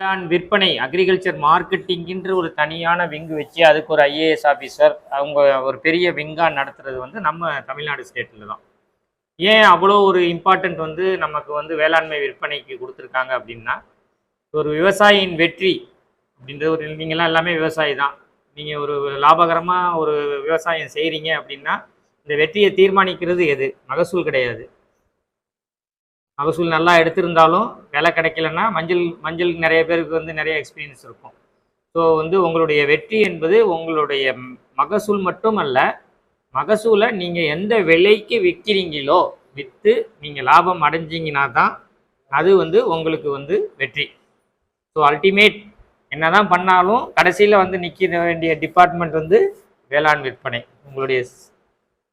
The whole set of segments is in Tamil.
வேளாண் விற்பனை அக்ரிகல்ச்சர் மார்க்கெட்டிங்கின்ற ஒரு தனியான விங்கு வச்சு அதுக்கு ஒரு ஐஏஎஸ் ஆஃபீஸர் அவங்க ஒரு பெரிய விங்காக நடத்துறது வந்து நம்ம தமிழ்நாடு ஸ்டேட்டில் தான். ஏன் அவ்வளோ ஒரு இம்பார்ட்டன்ட் வந்து நமக்கு வந்து வேளாண்மை விற்பனைக்கு கொடுத்துருக்காங்க அப்படின்னா ஒரு விவசாயியின் வெற்றி அப்படின்றது ஒரு நீங்களாம் எல்லாமே விவசாயி தான். நீங்கள் ஒரு லாபகரமாக ஒரு விவசாயம் செய்கிறீங்க அப்படின்னா இந்த வெற்றியை தீர்மானிக்கிறது எது? மகசூல் கிடையாது. மகசூல் நல்லா எடுத்திருந்தாலும் விலை கிடைக்கலன்னா மஞ்சள் மஞ்சள் நிறைய பேருக்கு வந்து நிறைய எக்ஸ்பீரியன்ஸ் இருக்கும். ஸோ வந்து உங்களுடைய வெற்றி என்பது உங்களுடைய மகசூல் மட்டும் அல்ல மகசூலை நீங்கள் எந்த விலைக்கு விற்கிறீங்களோ விற்று நீங்கள் லாபம் அடைஞ்சிங்கன்னா தான் அது வந்து உங்களுக்கு வந்து வெற்றி. ஸோ அல்டிமேட் என்னதான் பண்ணாலும் கடைசியில் வந்து நிற்க வேண்டிய டிபார்ட்மெண்ட் வந்து வேளாண் விற்பனை. உங்களுடைய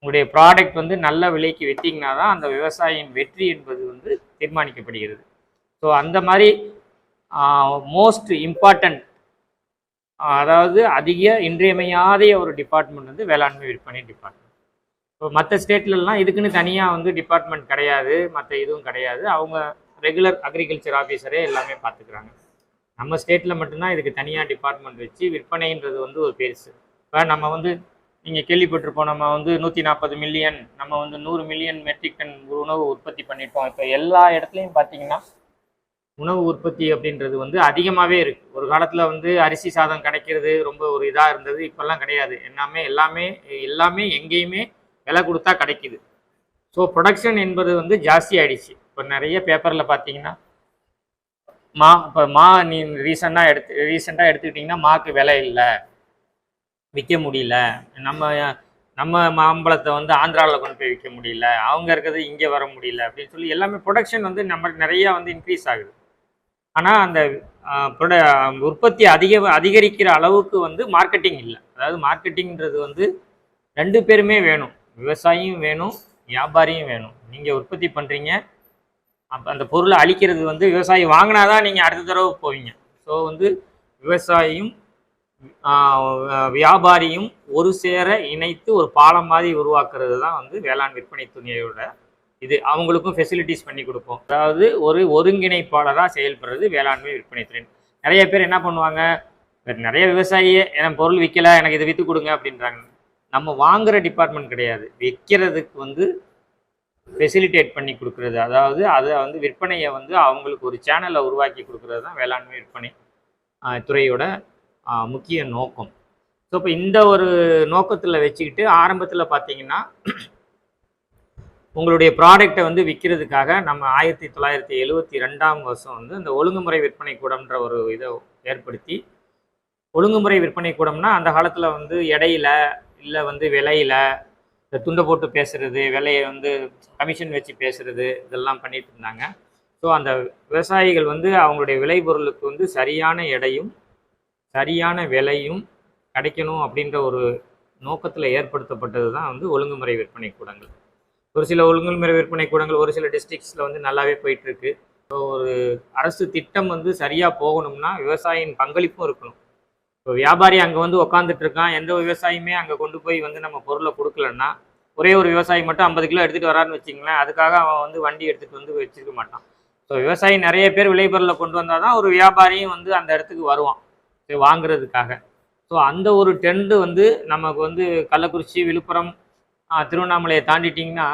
உங்களுடைய ப்ராடக்ட் வந்து நல்ல விலைக்கு விற்றீங்கன்னா தான் அந்த விவசாயியின் வெற்றி என்பது வந்து தீர்மானிக்கப்படுகிறது. ஸோ அந்த மாதிரி மோஸ்ட் இம்பார்ட்டன்ட் அதாவது அதிக இன்றியமையாத ஒரு டிபார்ட்மெண்ட் வந்து வேளாண்மை விற்பனை டிபார்ட்மெண்ட் இப்போ மற்ற ஸ்டேட்லலாம் இதுக்குன்னு தனியாக வந்து டிபார்ட்மெண்ட் கிடையாது மற்ற இதுவும் கிடையாது. அவங்க ரெகுலர் அக்ரிகல்ச்சர் ஆஃபீஸரே எல்லாமே பார்த்துக்கிறாங்க நம்ம ஸ்டேட்டில் மட்டும்தான் இதுக்கு தனியாக டிபார்ட்மெண்ட் வச்சு விற்பனைன்றது வந்து ஒரு பெருசு. இப்போ நம்ம வந்து நீங்கள் கேள்விப்பட்டிருப்போம் நம்ம வந்து நூற்றி நாற்பது மில்லியன் நம்ம வந்து நூறு மில்லியன் மெட்ரிக் டன் உணவு உற்பத்தி பண்ணிட்டோம் இப்போ எல்லா இடத்துலையும் பார்த்தீங்கன்னா உணவு உற்பத்தி அப்படின்றது வந்து அதிகமாகவே இருக்குது ஒரு காலத்தில் வந்து அரிசி சாதம் கிடைக்கிறது ரொம்ப ஒரு இதாக இருந்தது இப்போல்லாம் கிடையாது. எல்லாமே எல்லாமே எல்லாமே எங்கேயுமே விலை கொடுத்தா கிடைக்கிது. ஸோ ப்ரொடக்ஷன் என்பது வந்து ஜாஸ்தி ஆகிடுச்சு இப்போ நிறைய பேப்பரில் பார்த்தீங்கன்னா மா இப்போ மா நீ ரீசெண்டாக எடுத்து ரீசெண்டாக எடுத்துக்கிட்டிங்கன்னா மாக்கு விலை இல்லை. விற்க முடியல. நம்ம நம்ம மாம்பழத்தை வந்து ஆந்திராவில் கொண்டு போய் விற்க முடியல. அவங்க இருக்கிறது இங்கே வர முடியல அப்படின்னு சொல்லி எல்லாமே ப்ரொடக்ஷன் வந்து நம்ம நிறையா வந்து இன்க்ரீஸ் ஆகுது. ஆனால் அந்த ப்ரொட உற்பத்தி அதிக அதிகரிக்கிற அளவுக்கு வந்து மார்க்கெட்டிங் இல்லை. அதாவது மார்க்கெட்டிங்கிறது வந்து ரெண்டு பேருமே வேணும். விவசாயியும் வேணும் வியாபாரியும் வேணும். நீங்கள் உற்பத்தி பண்ணுறீங்க அப்போ அந்த பொருளை அழிக்கிறது வந்து விவசாயி வாங்கினா தான் நீங்கள் அடுத்த தடவை போவீங்க. ஸோ வந்து விவசாயியும் வியாபாரியும் ஒரு சேர இணைத்து ஒரு பாலம் மாதிரி உருவாக்குறது தான் வந்து வேளாண் விற்பனை துணியோட இது. அவங்களுக்கும் ஃபெசிலிட்டிஸ் பண்ணி கொடுப்போம். அதாவது ஒரு ஒருங்கிணைப்பாளராக செயல்படுறது வேளாண்மை விற்பனை துறை நிறைய பேர் என்ன பண்ணுவாங்க நிறைய விவசாயியே எனக்கு பொருள் விற்கல எனக்கு இதை விற்று கொடுங்க அப்படின்றாங்க. நம்ம வாங்குற டிபார்ட்மெண்ட் கிடையாது. விற்கிறதுக்கு வந்து ஃபெசிலிட்டேட் பண்ணி கொடுக்குறது. அதாவது அதை வந்து விற்பனையை வந்து அவங்களுக்கு ஒரு சேனலை உருவாக்கி கொடுக்குறது தான் வேளாண்மை விற்பனை துறையோட முக்கிய நோக்கம். ஸோ இப்போ இந்த ஒரு நோக்கத்தில் வச்சுக்கிட்டு ஆரம்பத்தில் பார்த்தீங்கன்னா உங்களுடைய ப்ராடக்டை வந்து விற்கிறதுக்காக நம்ம ஆயிரத்தி தொள்ளாயிரத்தி எழுவத்தி ரெண்டாம் வருஷம் வந்து இந்த ஒழுங்குமுறை விற்பனை கூடம்ன்ற ஒரு இதை ஏற்படுத்தி ஒழுங்குமுறை விற்பனை கூடம்னா அந்த காலத்தில் வந்து எடையில இல்லை வந்து விலையில இந்த துண்டை போட்டு பேசுறது விலையை வந்து கமிஷன் வச்சு பேசுறது இதெல்லாம் பண்ணிட்டு இருந்தாங்க. ஸோ அந்த விவசாயிகள் வந்து அவங்களுடைய விளைபொருளுக்கு வந்து சரியான எடையும் சரியான விலையும் கிடைக்கணும் அப்படின்ற ஒரு நோக்கத்தில் ஏற்படுத்தப்பட்டது தான் வந்து ஒழுங்குமுறை விற்பனை கூடங்கள். ஒரு சில ஒழுங்குமுறை விற்பனை கூடங்கள் ஒரு சில டிஸ்ட்ரிக்ஸில் வந்து நல்லாவே போயிட்டுருக்கு. ஸோ ஒரு அரசு திட்டம் வந்து சரியாக போகணும்னா விவசாயியின் பங்களிப்பும் இருக்கணும். இப்போ வியாபாரி அங்கே வந்து உக்காந்துட்டு இருக்கான் எந்த விவசாயியுமே அங்கே கொண்டு போய் வந்து நம்ம பொருளை கொடுக்கலன்னா ஒரே ஒரு விவசாயி மட்டும் ஐம்பது கிலோ எடுத்துகிட்டு வரான்னு வச்சிங்களேன் அதுக்காக அவன் வந்து வண்டி எடுத்துகிட்டு வந்து வச்சிருக்க மாட்டான். ஸோ விவசாயி நிறைய பேர் விளைபொருளை கொண்டு வந்தால் தான் ஒரு வியாபாரியும் வந்து அந்த இடத்துக்கு வருவான். வாங்குறதுக்காக. ஸோ அந்த ஒரு ட்ரெண்டு வந்து நமக்கு வந்து கள்ளக்குறிச்சி விழுப்புரம் திருவண்ணாமலையை தாண்டிட்டிங்கன்னா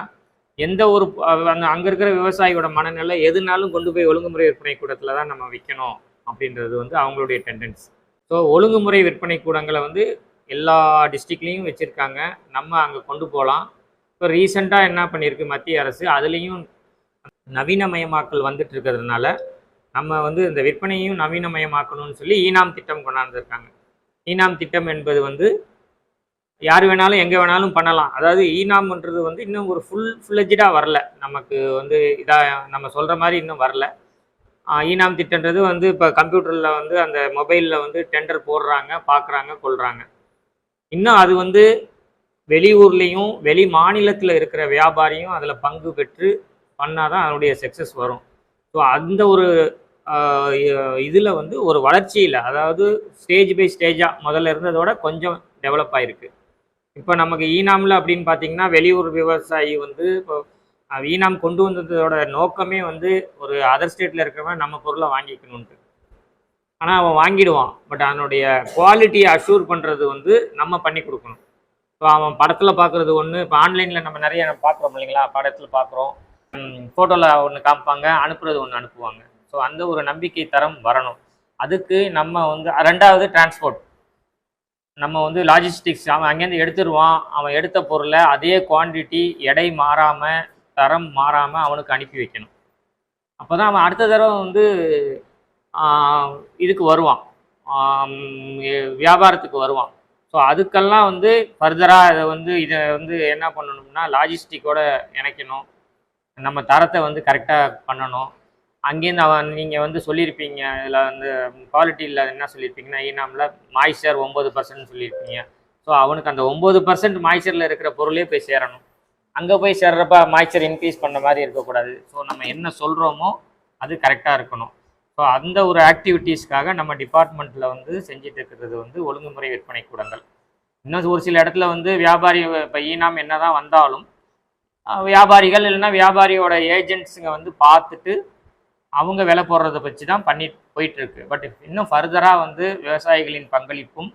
எந்த ஒரு அந்த அங்கே இருக்கிற விவசாயியோட மனநிலை எதுனாலும் கொண்டு போய் ஒழுங்குமுறை விற்பனை கூடத்தில் தான் நம்ம விற்கணும் அப்படின்றது வந்து அவங்களுடைய டெண்டன்ஸ் ஸோ ஒழுங்குமுறை விற்பனை கூடங்களை வந்து எல்லா டிஸ்ட்ரிக்ட்லேயும் வச்சுருக்காங்க. நம்ம அங்கே கொண்டு போகலாம் இப்போ ரீசெண்டாக என்ன பண்ணியிருக்கு மத்திய அரசு? அதுலேயும் நவீனமயமாக்கல் வந்துட்டு இருக்கிறதுனால நம்ம வந்து இந்த விற்பனையும் நவீனமயமாக்கணும்னு சொல்லி ஈனாம் திட்டம் கொண்டாந்துருக்காங்க. ஈனாம் திட்டம் என்பது வந்து யார் வேணாலும் எங்கே வேணாலும் பண்ணலாம். அதாவது ஈனாம்ன்றது வந்து இன்னும் ஒரு ஃபுல் ஃபுல்லஜாக வரல. நமக்கு வந்து இதாக நம்ம சொல்கிற மாதிரி இன்னும் வரல. ஈனாம் திட்டன்றது வந்து இப்போ கம்ப்யூட்டரில் வந்து அந்த மொபைலில் வந்து டெண்டர் போடுறாங்க பார்க்குறாங்க கொள்கிறாங்க இன்னும் அது வந்து வெளியூர்லேயும் வெளி மாநிலத்தில் இருக்கிற வியாபாரியும் அதில் பங்கு பெற்று பண்ணால் தான் அதனுடைய சக்ஸஸ் வரும். ஸோ அந்த ஒரு இதில் வந்து ஒரு வளர்ச்சியில் அதாவது ஸ்டேஜ் பை ஸ்டேஜாக முதல்ல இருந்ததோட கொஞ்சம் டெவலப் ஆகிருக்கு இப்போ நமக்கு e ஈனாமில் அப்படின்னு பார்த்தீங்கன்னா வெளியூர் விவசாயி வந்து இப்போ ஈனாம் e கொண்டு வந்ததோட நோக்கமே வந்து ஒரு அதர் ஸ்டேட்டில் இருக்கிறவன் நம்ம பொருளை வாங்கிக்கணுன்ட்டு ஆனால் அவன் வாங்கிடுவான். பட் அதனுடைய குவாலிட்டியை அஷூர் பண்ணுறது வந்து நம்ம பண்ணி கொடுக்கணும். இப்போ அவன் படத்தில் பார்க்குறது ஒன்று இப்போ ஆன்லைனில் நம்ம நிறைய பார்க்குறோம் இல்லைங்களா? படத்தில் பார்க்குறோம் ஃபோட்டோவில் ஒன்று காமிப்பாங்க அனுப்புறது ஒன்று அனுப்புவாங்க. ஸோ அந்த ஒரு நம்பிக்கை தரம் வரணும். அதுக்கு நம்ம வந்து ரெண்டாவது டிரான்ஸ்போர்ட் நம்ம வந்து லாஜிஸ்டிக்ஸ் அவன் அங்கேருந்து எடுத்துருவான் அவன் எடுத்த பொருளை அதே குவான்டிட்டி எடை மாறாமல் தரம் மாறாமல் அவனுக்கு அனுப்பி வைக்கணும். அப்போ தான் அவன் அடுத்த தடவை வந்து இதுக்கு வருவான். வியாபாரத்துக்கு வருவான். ஸோ அதுக்கெல்லாம் வந்து ஃபர்தராக இதை வந்து இதை வந்து என்ன பண்ணணும்னா லாஜிஸ்டிக்கோட இணைக்கணும். நம்ம தரத்தை வந்து கரெக்டாக பண்ணணும். அங்கேருந்து அவன் நீங்கள் வந்து சொல்லியிருப்பீங்க இதில் வந்து குவாலிட்டியில் என்ன சொல்லியிருப்பீங்கன்னா ஈனாமில் மாய்ச்சர் ஒம்பது பர்சன்ட் சொல்லியிருப்பீங்க. ஸோ அவனுக்கு அந்த ஒம்பது பர்சன்ட் மாய்ச்சரில் இருக்கிற பொருளே போய் சேரணும். அங்கே போய் சேர்றப்ப மாய்ச்சர் இன்க்ரீஸ் பண்ண மாதிரி இருக்கக்கூடாது. ஸோ நம்ம என்ன சொல்கிறோமோ அது கரெக்டாக இருக்கணும். ஸோ அந்த ஒரு ஆக்டிவிட்டீஸ்க்காக நம்ம டிபார்ட்மெண்ட்டில் வந்து செஞ்சுட்டு இருக்கிறது வந்து ஒழுங்குமுறை விற்பனை கூடங்கள். இன்னும் ஒரு சில இடத்துல வந்து வியாபாரி இப்போ ஈனாம் என்ன தான் வந்தாலும் வியாபாரிகள் இல்லைன்னா வியாபாரியோட ஏஜென்ட்ஸுங்க வந்து பார்த்துட்டு அவங்க விலை போடுறத வச்சு தான் பண்ணி போயிட்டுருக்கு. பட் இன்னும் ஃபர்தராக வந்து விவசாயிகளின் பங்களிப்பும்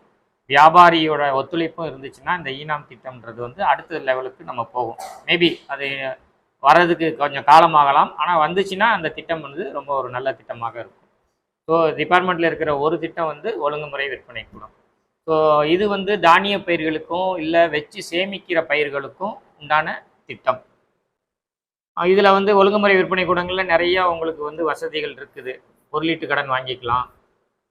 வியாபாரியோட ஒத்துழைப்பும் இருந்துச்சுன்னா இந்த ஈனாம் திட்டம்ன்றது வந்து அடுத்த லெவலுக்கு நம்ம போகும். மேபி அது வர்றதுக்கு கொஞ்சம் காலமாகலாம் ஆனால் வந்துச்சுன்னா அந்த திட்டம் வந்து ரொம்ப ஒரு நல்ல திட்டமாக இருக்கும். ஸோ டிபார்ட்மெண்ட்டில் இருக்கிற ஒரு திட்டம் வந்து ஒழுங்குமுறை விற்பனை கூடும். ஸோ இது வந்து தானிய பயிர்களுக்கும் இல்லை வச்சு சேமிக்கிற பயிர்களுக்கும் உண்டான திட்டம். இதில் வந்து ஒழுங்குமுறை விற்பனை கூடங்களில் நிறைய உங்களுக்கு வந்து வசதிகள் இருக்குது. பொருளீட்டு கடன் வாங்கிக்கலாம்.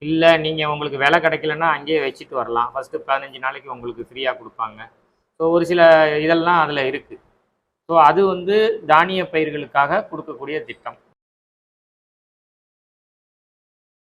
இல்லை நீங்கள் உங்களுக்கு விலை கிடைக்கலன்னா அங்கேயே வச்சுட்டு வரலாம். ஃபஸ்ட்டு பதினஞ்சு நாளைக்கு உங்களுக்கு ஃப்ரீயாக கொடுப்பாங்க. ஸோ ஒரு சில இதெல்லாம் அதில் இருக்குது ஸோ அது வந்து தானிய பயிர்களுக்காக கொடுக்கக்கூடிய திட்டம்.